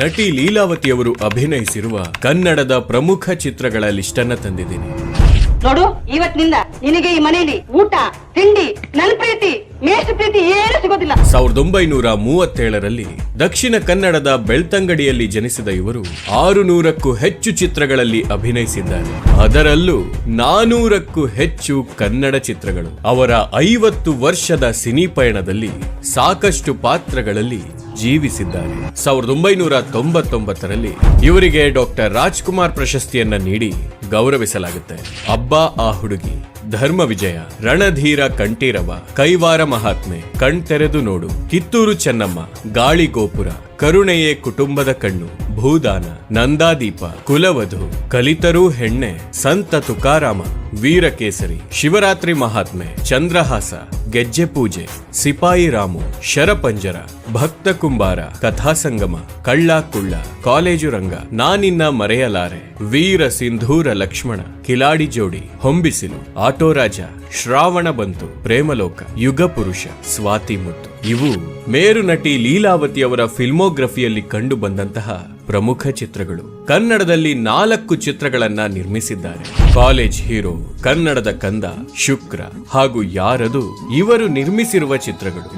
ನಟಿ ಲೀಲಾವತಿಯವರು ಅಭಿನಯಿಸಿರುವ ಕನ್ನಡದ ಪ್ರಮುಖ ಚಿತ್ರಗಳ ಲಿಸ್ಟನ್ನ ತಂದಿದ್ದೀನಿ. ನೋಡು ಇವತ್ತಿನಿಂದ ನಿನಗೆ ಈ ಮನೆಯಲ್ಲಿ ಊಟ ತಿಂಡಿ ನನ್ ಪ್ರೀತಿ ಮೇಷ್ಟು ಪ್ರೀತಿ ಏನು ಸಿಗೋದಿಲ್ಲ. ಸಾವಿರದ ಒಂಬೈನೂರ ಮೂವತ್ತೇಳರಲ್ಲಿ ದಕ್ಷಿಣ ಕನ್ನಡದ ಬೆಳ್ತಂಗಡಿಯಲ್ಲಿ ಜನಿಸಿದ ಇವರು ಆರು ನೂರಕ್ಕೂ ಹೆಚ್ಚು ಚಿತ್ರಗಳಲ್ಲಿ ಅಭಿನಯಿಸಿದ್ದಾರೆ. ಅದರಲ್ಲೂ ನಾನೂರಕ್ಕೂ ಹೆಚ್ಚು ಕನ್ನಡ ಚಿತ್ರಗಳು. ಅವರ ಐವತ್ತು ವರ್ಷದ ಸಿನಿ ಪಯಣದಲ್ಲಿ ಸಾಕಷ್ಟು ಪಾತ್ರಗಳಲ್ಲಿ ಜೀವಿಸಿದ್ದಾರೆ. ಸಾವಿರದ ಒಂಬೈನೂರ ತೊಂಬತ್ತೊಂಬತ್ತರಲ್ಲಿ ಇವರಿಗೆ ಡಾಕ್ಟರ್ ರಾಜ್ಕುಮಾರ್ ಪ್ರಶಸ್ತಿಯನ್ನ ನೀಡಿ ಗೌರವಿಸಲಾಗುತ್ತೆ. ಅಬ್ಬಾ ಆ ಹುಡುಗಿ, ಧರ್ಮ ವಿಜಯ, ರಣಧೀರ ಕಂಠೀರವ, ಕೈವಾರ ಮಹಾತ್ಮೆ, ಕಣ್ತೆರೆದು ನೋಡು, ಕಿತ್ತೂರು ಚೆನ್ನಮ್ಮ, ಗಾಳಿ ಗೋಪುರ ಕರುಣೆಯೇ ಕುಟುಂಬದ ಕಣ್ಣು, ಭೂದಾನ, ನಂದಾದೀಪ, ಕುಲವಧು, ಕಲಿತರೂ ಹೆಣ್ಣೆ, ಸಂತ ತುಕಾರಾಮ, ವೀರಕೇಸರಿ, ಶಿವರಾತ್ರಿ ಮಹಾತ್ಮೆ, ಚಂದ್ರಹಾಸ, ಗೆಜ್ಜೆ ಪೂಜೆ, ಸಿಪಾಯಿ ರಾಮು, ಶರಪಂಜರ, ಭಕ್ತ ಕುಂಬಾರ, ಕಥಾಸಂಗಮ ಕಳ್ಳ ಕುಳ್ಳ ಕಾಲೇಜು ರಂಗ, ನಾನಿನ್ನ ಮರೆಯಲಾರೆ. ವೀರ ಸಿಂಧೂರ ಲಕ್ಷ್ಮಣ, ಕಿಲಾಡಿ ಜೋಡಿ, ಹೊಂಬಿಸಿಲು. ಆಟೋ ರಾಜ, ಶ್ರಾವಣ ಬಂತು, ಪ್ರೇಮಲೋಕ, ಯುಗ ಪುರುಷ, ಸ್ವಾತಿ ಮುತ್ತು. ಇವು ಮೇರು ನಟಿ ಲೀಲಾವತಿ ಅವರ ಫಿಲ್ಮೋಗ್ರಫಿಯಲ್ಲಿ ಕಂಡು ಬಂದಂತಹ ಪ್ರಮುಖ ಚಿತ್ರಗಳು. ಕನ್ನಡದಲ್ಲಿ ನಾಲ್ಕು ಚಿತ್ರಗಳನ್ನ ನಿರ್ಮಿಸಿದ್ದಾರೆ. ಕಾಲೇಜ್ ಹೀರೋ, ಕನ್ನಡದ ಕಂದ, ಶುಕ್ರ ಹಾಗೂ ಯಾರದು ಇವರು ನಿರ್ಮಿಸಿರುವ ಚಿತ್ರಗಳು.